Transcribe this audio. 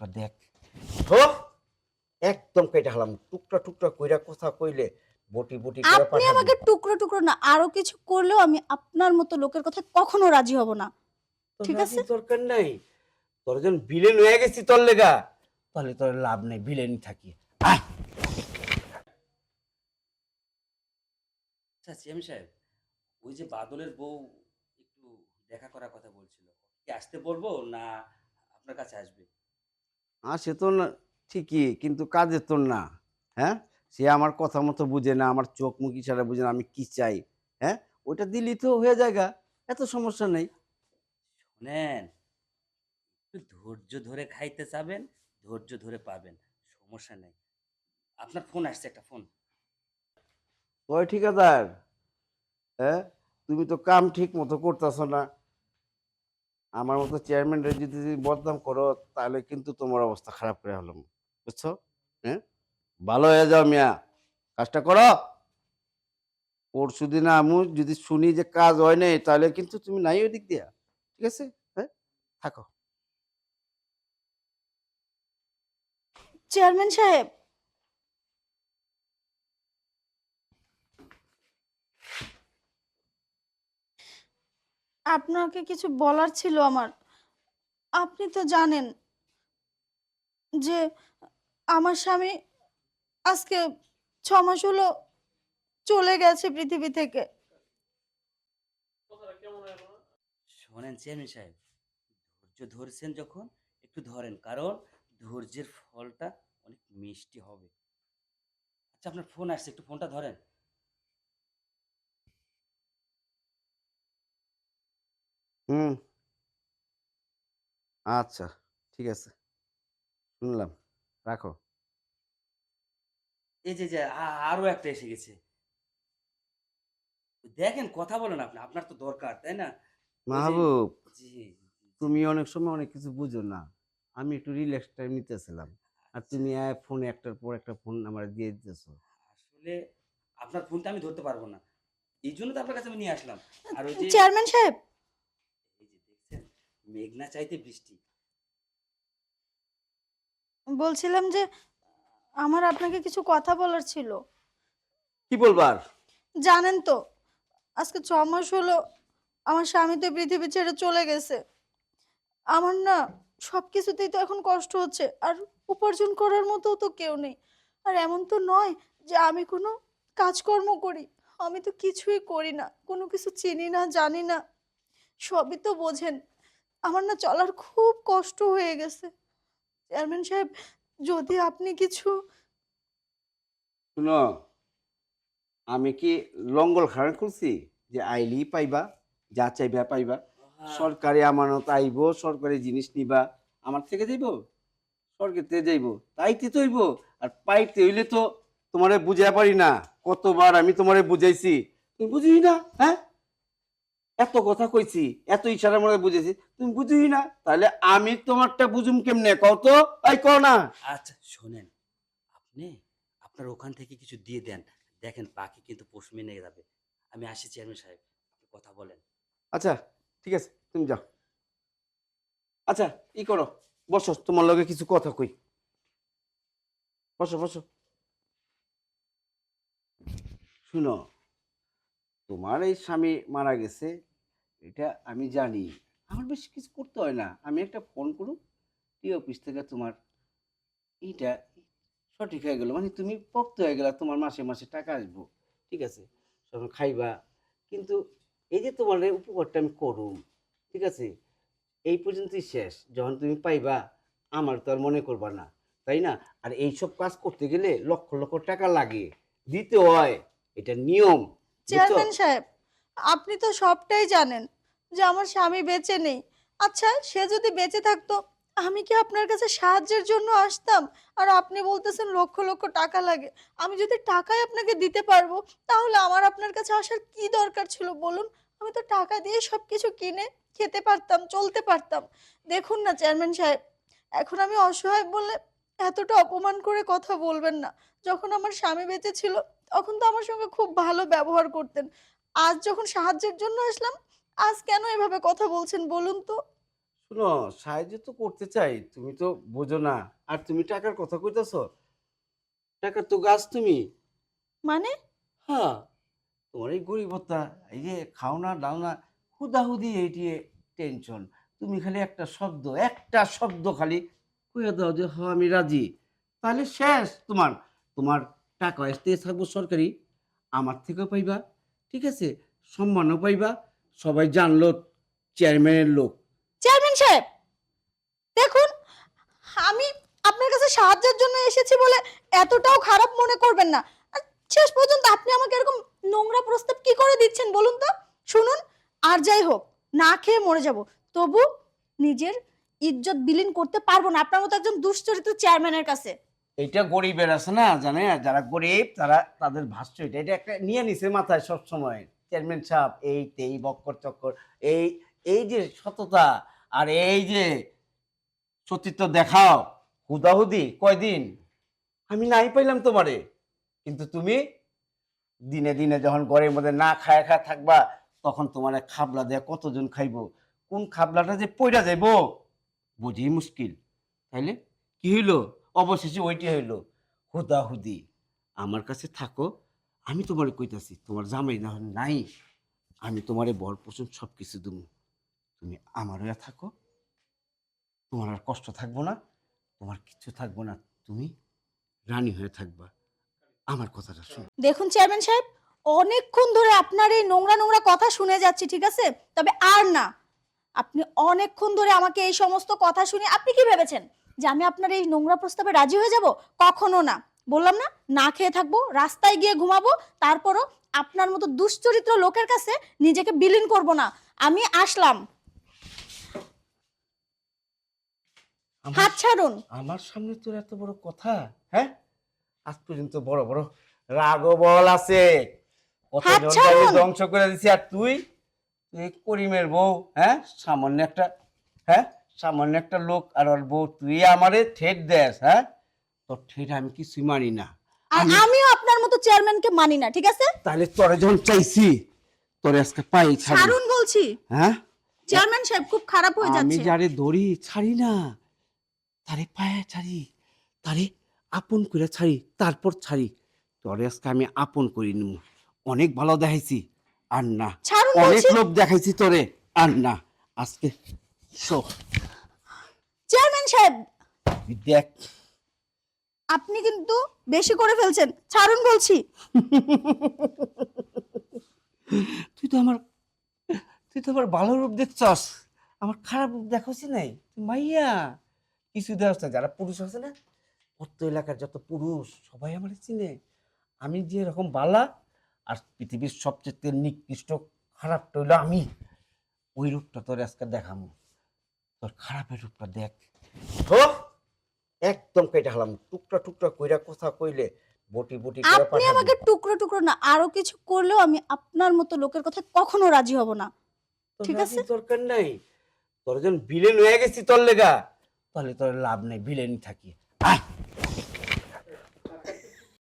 আর দেখ। হো একদম কেটে হালাম টুকরা টুকরা কইরা কথা কইলে বটি বটি করে আপনি পাঠাবি। আমাকে টুকরো টুকরো না আরও কিছু করলেও আমি আপনার মতো লোকের কথা কখনো রাজি হব না। তোর ঠিক আছে। দরকার নাই। তোর যখন বিলেন হয়ে গেছি তোর লেগা তাহলে তোর লাভ নেই বিলেনই থাকি। আয়। আচ্ছা সিএম সাহেব ওই যে বাদলের বউ একটু দেখা করার কথা বলছিল। কি আসতে বলব না আপনার কাছে আসবে? আর সে তো ঠিকই কিন্তু কাজের তোর না হ্যাঁ? সে আমার কথা মতো বুঝে না আমার চোখ মুখ ইশারা বুঝে না আমি কি চাই হ্যাঁ? ওইটা দিলি তো হয়ে জায়গা এত সমস্যা নেই। শোনেন একটু ধৈর্য ধরে খাইতে চাবেন ধৈর্য ধরে পাবেন সমস্যা নেই। আপনার ফোন আসছে একটা ফোন। ওই ঠিকাদার হ্যাঁ? তুমি তো কাম ঠিক মতো করতেছ না। আমার মতো চেয়ারম্যানরা যদি যদি বদনাম করো, তাহলে কিন্তু তোমার অবস্থা খারাপ করে হলো। বুঝছ? হ্যাঁ? ভালো হয়ে যাও মিয়া। কাজটা করো। পরশু দিন আমি যদি শুনি যে কাজ হয় নাই, তাহলে কিন্তু তুমি নাই ওই দিক দিয়া। ঠিক আছে? হ্যাঁ? থাকো। চেয়ারম্যান সাহেব আপনাকে কিছু বলার ছিল আমার। আপনি তো জানেন যে আমার স্বামী আজকে ছ মাস হলো চলে গেছে পৃথিবী থেকে। শোনেন চেয়ারম্যান সাহেব ধৈর্য ধরছেন যখন একটু ধরেন কারণ ধৈর্যের ফলটা অনেক মিষ্টি হবে। আচ্ছা আপনার ফোন আসছে একটু ফোনটা ধরেন। হুম। আচ্ছা ঠিক আছে। শুনলাম রাখো। এই যে যে আ- আরও একটা এসে গেছে। দেখেন কথা বলেন আপনি আপনার তো দরকার তাই না? মাহবুব জি তুমি অনেক সময় অনেক কিছু বুঝো না। আমি একটু রিল্যাক্স টাইম নিতেছিলাম। আর তুমি ফোন একটার পর একটা ফোন আমার দিয়ে দিতেছো। আসলে আপনার ফোনটা আমি ধরতে পারব না। এই জন্য তো আপনার কাছে আমি নিয়ে আসলাম। আর ওই যে চেয়ারম্যান সাহেব! মেঘনা চাইতে বৃষ্টি। বলছিলাম যে আমার আপনাকে কিছু কথা বলার ছিল। কি বলবার? জানেন তো আজকে ছ মাস হলো আমার স্বামী তো পৃথিবী ছেড়ে চলে গেছে। আমার না সব কিছুতেই তো এখন কষ্ট হচ্ছে আর উপার্জন করার মতো তো কেউ নেই। আর এমন তো নয় যে আমি কোনো কাজকর্ম করি আমি তো কিছুই করি না কোনো কিছু চিনি না জানি না সবই তো বোঝেন। আমার না চলার খুব কষ্ট হয়ে গেছে। চেয়ারম্যান সাহেব যদি আপনি কিছু শুনো আমি কি লঙ্গল খারাপ করছি যে আইলি পাইবা যা চাইবা পাইবা। সরকারি আমানত আইব সরকারি জিনিস নিবা আমার থেকে যাইব? সরকারতে যাইব তাইতে তো হইব। আর পাইতে হইলে তো তোমারে বুঝাই পারি না। কতবার আমি তোমারে বুঝাইছি তুমি বুঝি না হ্যাঁ? এত কথা কইছি এত ইশারার মধ্যে বুঝেছি তুমি বুঝি না। তাহলে আমি তোমারটা বুঝুম কেমনে? কও তো? তাই কও না। আচ্ছা শোনেন আপনি আপনার ওখান থেকে কিছু দিয়ে দেন। দেখেন পাখি কিন্তু পোষ মেনে যাবে। আমি আসি চেয়ারম্যান সাহেব আপনি কথা বলেন। আচ্ছা ঠিক আছে তুমি যাও। আচ্ছা ই করো বসো তোমার লগে কিছু কথা কই। বসো বসো। শুনো তোমার এই স্বামী মারা গেছে এটা আমি জানি। আমার বেশি কিছু করতে হয় না। আমি একটা ফোন করুন টি অফিস থেকে তোমার এইটা সঠিক হয়ে গেলো। মানে তুমি পক্ত হয়ে গেলা তোমার মাসে মাসে টাকা আসব ঠিক আছে? সব খাইবা। কিন্তু এই যে তোমার এই উপকারটা আমি করুম ঠিক আছে? এই পর্যন্তই শেষ। যখন তুমি পাইবা আমার তো আর মনে করবা না তাই না? আর এইসব কাজ করতে গেলে লক্ষ লক্ষ টাকা লাগে। দিতে হয়। এটা নিয়ম চেয়ারম্যান সাহেব আপনি তো সবটাই জানেন যে আমার স্বামী বেঁচে নেই। আচ্ছা সে যদি বেঁচে থাকতো, আমি কি আপনার কাছে সাহায্যের জন্য আসতাম? আর আপনি বলতেছেন লক্ষ লক্ষ টাকা লাগে। আমি যদি টাকাই আপনাকে দিতে পারব, তাহলে আমার আপনার কাছে আসার কি দরকার ছিল বলুন? আমি তো টাকা দিয়ে সব কিছু কিনে খেতে পারতাম, চলতে পারতাম। দেখুন না, চেয়ারম্যান সাহেব, এখন আমি অসহায় বলে এতটা অপমান করে কথা বলবেন না। যখন আমার স্বামী বেঁচে ছিল, তখন তো আমার সঙ্গে খুব ভালো ব্যবহার করতেন। আজ যখন সাহায্যের জন্য আসলাম আজ কেন এভাবে কথা বলছেন বলুন তো? শোনো সাহায্য তো করতে চাই তুমি তো বোঝো না। আর তুমি টাকার কথা কইতেছ? টাকার তো গাছ তুমি। মানে? হ্যাঁ তোমার এই গরিবতা এই যে খাও না দাও না হুদাহুদি এইটি টেনশন তুমি খালি একটা শব্দ একটা শব্দ খালি কইয়া দাও যে হ আমি রাজি। তাহলে শেষ তোমার। তোমার টাকা আসতে থাকব সরকারি। আমার থেকেও পাইবা। ঠিক আছে? সম্মানও পাইবা, সবাই জানলো চেয়ারম্যানের লোক। চেয়ারম্যান সাহেব, দেখুন, আমি আপনার কাছে সাহায্যের জন্য এসেছি বলে এতটাও খারাপ মনে করবেন না। শেষ পর্যন্ত আপনি আমাকে এরকম নোংরা প্রস্তাব কি করে দিচ্ছেন বলুন তো? শুনুন, আর যাই হোক, না খেয়ে মরে যাব। তবু নিজের ইজ্জত বিলীন করতে পারব না। আপনার মতো একজন দুশ্চরিত্র চেয়ারম্যানের কাছে। এইটা গরিবের আছে না, জানে? যারা গরিব, তারা তাদের ভাষ্য এটা। এটা একটা নিয়ে নিছে মাথায় সব সময় চেয়ারম্যান সাহেব, এই তেই বক্কর চক্কর, এই এই যে সততা আর এই যে সতীত্ব দেখাও, হুদাহুদি, কয়দিন? আমি নাই পাইলাম তোমারে। কিন্তু তুমি দিনে দিনে যখন ঘরের মধ্যে না খায় খায় থাকবা, তখন তোমার খাবলা দেয়া কতজন খাইবো? কোন খাবলাটা যে পইরা যাইব? বুঝি মুশকিল। তাইলে কি হইল? অবশেষে ওইটাই হইল, হুদাহুদি, আমার কাছে থাকো, আমি তোমারে কইতাছি, তোমার জামাই না, নাই, আমি তোমারে বর পোষণ সব কিছু দেবো তুমি আমারও থাকো, তোমার আর কষ্ট থাকব না, তোমার কিছু থাকব না, তুমি রানী হয়ে থাকবা। আমার কথাটা শোনো। দেখুন চেয়ারম্যান সাহেব, অনেকক্ষণ ধরে আপনার এই নোংরা নোংরা কথা শুনে যাচ্ছি, ঠিক আছে? তবে আর না, আপনি অনেকক্ষণ ধরে আমাকে এই সমস্ত কথা শুনে, আপনি কি ভেবেছেন? যে আমি আপনার এই নোংরা প্রস্তাবে রাজি হয়ে যাব? কখনো না। বললাম না না খেয়ে থাকব রাস্তায় গিয়ে ঘুমাবো তারপরও আপনার মতো দুশ্চরিত্র লোকের কাছে নিজেকে বিলীন করব না। আমি আসলাম। আমার- হাত ছাড়ুন। আমার সামনে তোর এত বড় কথা হ্যাঁ? আজ পর্যন্ত বড় বড় রাগও বল আছে। ধ্বংস করে দিছি আর তুই? তুই করিমের বউ হ্যাঁ? সামান্য একটা হ্যাঁ? সামান্য একটা লোক আর ওর বউ তুই আমারে ঠেট দেস হ্যাঁ? তোর ঠেট আমি কিছুই মানি না। আর আমিও আপনার মতো চেয়ারম্যানকে মানি না ঠিক আছে? তাহলে তোরে যখন চাইছি তোরে আজকে পাই ছাড়ি ছাড়ুন বলছি। হ্যাঁ? চেয়ারম্যান সাহেব খুব খারাপ হয়ে আমি যাচ্ছে। যারে ধরি ছাড়ি না। তারে পায়ে ছাড়ি তারে আপন করে ছাড়ি তারপর ছাড়ি। তোরে আজকে আমি আপন করি নিব অনেক ভালো দেখাইছি আর না। ছাড়ুন অনেক বলছি। লোক দেখাইছি তোরে আর না। আজকে শো সাহেব দেখ। আপনি কিন্তু বেশি করে ফেলছেন। ছাড়ুন বলছি। তুই তো আমার তুই তো আমার ভালো রূপ দেখছস। আমার খারাপ রূপ দেখছি নাই। তুই মাইয়া। কিছু না যারা পুরুষ আছে না অত এলাকার যত পুরুষ সবাই আমার চিনে। আমি যে এরকম বালা আর পৃথিবীর সবচেয়ে নিকৃষ্ট খারাপটা হইল আমি। ওই রূপটা তোর আজকে দেখামু। তোর খারাপের রূপটা দেখ। একদম কেটে হালাম। টুকরা টুকরা কইরা কথা কইলে বটি বটি করে আপনি পাঠাবি। আমাকে টুকরো টুকরো না আরও কিছু করলেও আমি আপনার মতো লোকের কথা কখনো রাজি হব না। তোর ঠিক আছে। দরকার নাই। তোর যখন বিলেন হয়ে গেছি তোর লেগা তাহলে তোর লাভ নেই বিলেনই থাকি। আয়